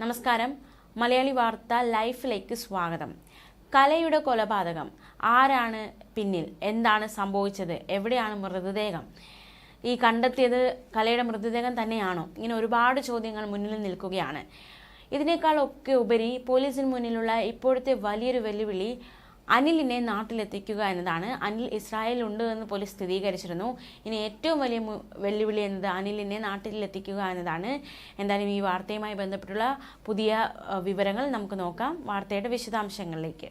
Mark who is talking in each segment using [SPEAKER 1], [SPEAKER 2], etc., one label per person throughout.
[SPEAKER 1] നമസ്കാരം. മലയാളി വാർത്ത ലൈഫിലേക്ക് സ്വാഗതം. കലയുടെ കൊലപാതകം. ആരാണ് പിന്നിൽ? എന്താണ് സംഭവിച്ചത്? എവിടെയാണ് മൃതദേഹം? ഈ കണ്ടെത്തിയത് കലയുടെ മൃതദേഹം തന്നെയാണോ? ഇങ്ങനെ ഒരുപാട് ചോദ്യങ്ങൾ മുന്നിൽ നിൽക്കുകയാണ്. ഇതിനേക്കാളൊക്കെ ഉപരി പോലീസിന് മുന്നിലുള്ള ഇപ്പോഴത്തെ വലിയൊരു വെല്ലുവിളി അനിലിനെ നാട്ടിലെത്തിക്കുക എന്നതാണ്. അനിൽ ഇസ്രായേലിൽ ഉണ്ട് എന്ന് പോലീസ് സ്ഥിരീകരിച്ചിരുന്നു. ഇനി ഏറ്റവും വലിയ വെല്ലുവിളി എന്നത് അനിലിനെ നാട്ടിലെത്തിക്കുക എന്നതാണ്. എന്തായാലും ഈ വാർത്തയുമായി ബന്ധപ്പെട്ടുള്ള പുതിയ വിവരങ്ങൾ നമുക്ക് നോക്കാം. വാർത്തയുടെ വിശദാംശങ്ങളിലേക്ക്.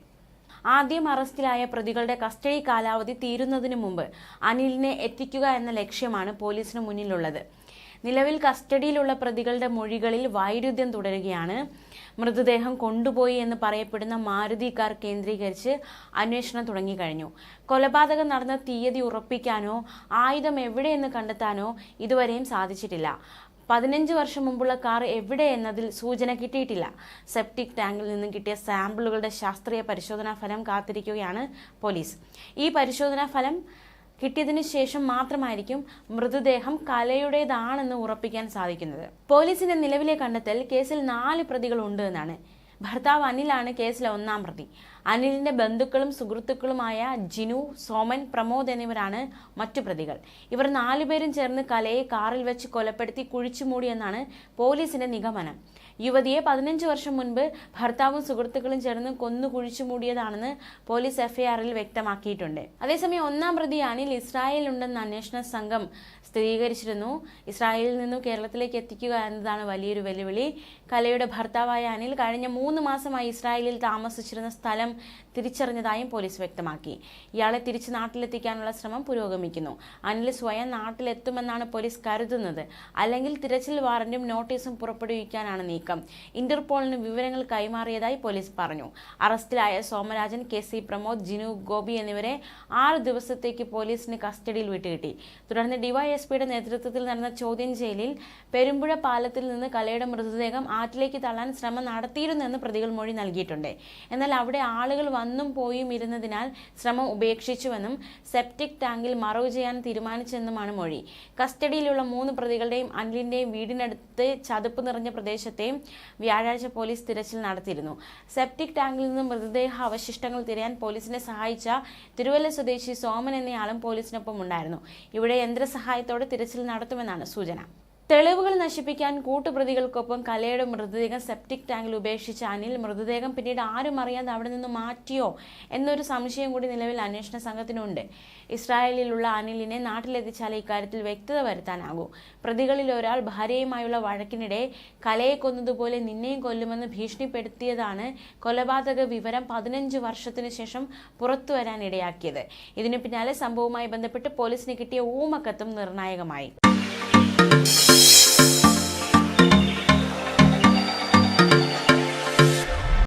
[SPEAKER 1] ആദ്യം അറസ്റ്റിലായ പ്രതികളുടെ കസ്റ്റഡി കാലാവധി തീരുന്നതിന് മുമ്പ് അനിലിനെ എത്തിക്കുക എന്ന ലക്ഷ്യമാണ് പോലീസിന് മുന്നിലുള്ളത്. നിലവിൽ കസ്റ്റഡിയിലുള്ള പ്രതികളുടെ മൊഴികളിൽ വൈരുദ്ധ്യം തുടരുകയാണ്. മൃതദേഹം കൊണ്ടുപോയി എന്ന് പറയപ്പെടുന്ന മാരുതി കാർ കേന്ദ്രീകരിച്ച് അന്വേഷണം തുടങ്ങിക്കഴിഞ്ഞു. കൊലപാതകം നടന്ന തീയതി ഉറപ്പിക്കാനോ ആയുധം എവിടെയെന്ന് കണ്ടെത്താനോ ഇതുവരെയും സാധിച്ചിട്ടില്ല. പതിനഞ്ച് വർഷം മുമ്പുള്ള കാർ എവിടെ എന്നതിൽ സൂചന കിട്ടിയിട്ടില്ല. സെപ്റ്റിക് ടാങ്കിൽ നിന്നും കിട്ടിയ സാമ്പിളുകളുടെ ശാസ്ത്രീയ പരിശോധനാ ഫലം കാത്തിരിക്കുകയാണ് പോലീസ്. ഈ പരിശോധനാ ഫലം കിട്ടിയതിനു ശേഷം മാത്രമായിരിക്കും മൃതദേഹം കലയുടേതാണെന്ന് ഉറപ്പിക്കാൻ സാധിക്കുന്നത്. പോലീസിന്റെ നിലവിലെ കണ്ടെത്തൽ കേസിൽ നാല് പ്രതികൾ ഉണ്ട് എന്നാണ്. ഭർത്താവ് അനിലാണ് കേസിലെ ഒന്നാം പ്രതി. അനിലിന്റെ ബന്ധുക്കളും സുഹൃത്തുക്കളുമായ ജിനു സോമൻ പ്രമോദ് എന്നിവരാണ് മറ്റു പ്രതികൾ. ഇവർ നാലുപേരും ചേർന്ന് കലയെ കാറിൽ വെച്ച് കൊലപ്പെടുത്തി കുഴിച്ചുമൂടിയെന്നാണ് പോലീസിന്റെ നിഗമനം. യുവതിയെ പതിനഞ്ച് വർഷം മുൻപ് ഭർത്താവും സുഹൃത്തുക്കളും ചേർന്ന് കൊന്നു കുഴിച്ചു മൂടിയതാണെന്ന് പോലീസ് എഫ്ഐആറിൽ വ്യക്തമാക്കിയിട്ടുണ്ട്. അതേസമയം ഒന്നാം പ്രതി അനിൽ ഇസ്രായേലുണ്ടെന്ന് അന്വേഷണ സംഘം സ്ഥിരീകരിച്ചിരുന്നു. ഇസ്രായേലിൽ നിന്നും കേരളത്തിലേക്ക് എത്തിക്കുക എന്നതാണ് വലിയൊരു വെല്ലുവിളി. കലയുടെ ഭർത്താവായ അനിൽ കഴിഞ്ഞ മൂന്ന് മാസമായി ഇസ്രായേലിൽ താമസിച്ചിരുന്ന സ്ഥലം തിരിച്ചറിഞ്ഞതായും പോലീസ് വ്യക്തമാക്കി. ഇയാളെ തിരിച്ച് നാട്ടിലെത്തിക്കാനുള്ള ശ്രമം പുരോഗമിക്കുന്നു. അനിൽ സ്വയം നാട്ടിലെത്തുമെന്നാണ് പോലീസ് കരുതുന്നത്. അല്ലെങ്കിൽ തിരച്ചിൽ വാറന്റും നോട്ടീസും പുറപ്പെടുവിക്കാനാണ് നീക്കം. ഇന്റർപോളിന് വിവരങ്ങൾ കൈമാറിയതായി പോലീസ് പറഞ്ഞു. അറസ്റ്റിലായ സോമരാജൻ കെ സി പ്രമോദ് ജിനു ഗോപി എന്നിവരെ ആറ് ദിവസത്തേക്ക് പോലീസിന് കസ്റ്റഡിയിൽ വിട്ടുകിട്ടി. തുടർന്ന് ഡിവൈഎസ്പിയുടെ നേതൃത്വത്തിൽ നടന്ന ചോദ്യം ചെയ്യലിൽ പെരുമ്പുഴ പാലത്തിൽ നിന്ന് കലയുടെ മൃതദേഹം ആറ്റിലേക്ക് തള്ളാൻ ശ്രമം നടത്തിയിരുന്നെന്ന് പ്രതികൾ മൊഴി നൽകിയിട്ടുണ്ട്. എന്നാൽ അവിടെ ആളുകൾ വന്നും പോയും ഇരുന്നതിനാൽ ശ്രമം ഉപേക്ഷിച്ചുവെന്നും സെപ്റ്റിക് ടാങ്കിൽ മറവ് ചെയ്യാൻ തീരുമാനിച്ചെന്നുമാണ് മൊഴി. കസ്റ്റഡിയിലുള്ള മൂന്ന് പ്രതികളുടെയും അനിലിന്റെയും വീടിനടുത്ത് ചതുപ്പ് നിറഞ്ഞ പ്രദേശത്തെയും വ്യാഴാഴ്ച പോലീസ് തിരച്ചിൽ നടത്തിയിരുന്നു. സെപ്റ്റിക് ടാങ്കിൽ നിന്ന് മൃതദേഹ അവശിഷ്ടങ്ങൾ തിരയാൻ പോലീസിനെ സഹായിച്ച തിരുവല്ല സ്വദേശി സോമൻ എന്നയാളും പോലീസിനൊപ്പം ഉണ്ടായിരുന്നു. ഇവിടെ യന്ത്രസഹായത്തോടെ തിരച്ചിൽ നടത്തുമെന്നാണ് സൂചന. തെളിവുകൾ നശിപ്പിക്കാൻ കൂട്ടുപ്രതികൾക്കൊപ്പം കലയുടെ മൃതദേഹം സെപ്റ്റിക് ടാങ്കിൽ ഉപേക്ഷിച്ച അനിൽ മൃതദേഹം പിന്നീട് ആരും അറിയാതെ അവിടെ നിന്ന് മാറ്റിയോ എന്നൊരു സംശയം കൂടി നിലവിൽ അന്വേഷണ സംഘത്തിനുണ്ട്. ഇസ്രായേലിലുള്ള അനിലിനെ നാട്ടിലെത്തിച്ചാൽ ഇക്കാര്യത്തിൽ വ്യക്തത വരുത്താനാകൂ. പ്രതികളിൽ ഒരാൾ ഭാര്യയുമായുള്ള വഴക്കിനിടെ കലയെ കൊന്നതുപോലെ നിന്നെയും കൊല്ലുമെന്ന് ഭീഷണിപ്പെടുത്തിയതാണ് കൊലപാതക വിവരം പതിനഞ്ച് വർഷത്തിനു ശേഷം പുറത്തുവരാൻ ഇടയാക്കിയത് ഇതിനു പിന്നാലെ സംഭവവുമായി ബന്ധപ്പെട്ട് പോലീസിന് കിട്ടിയ ഊമക്കത്തും നിർണായകമായി.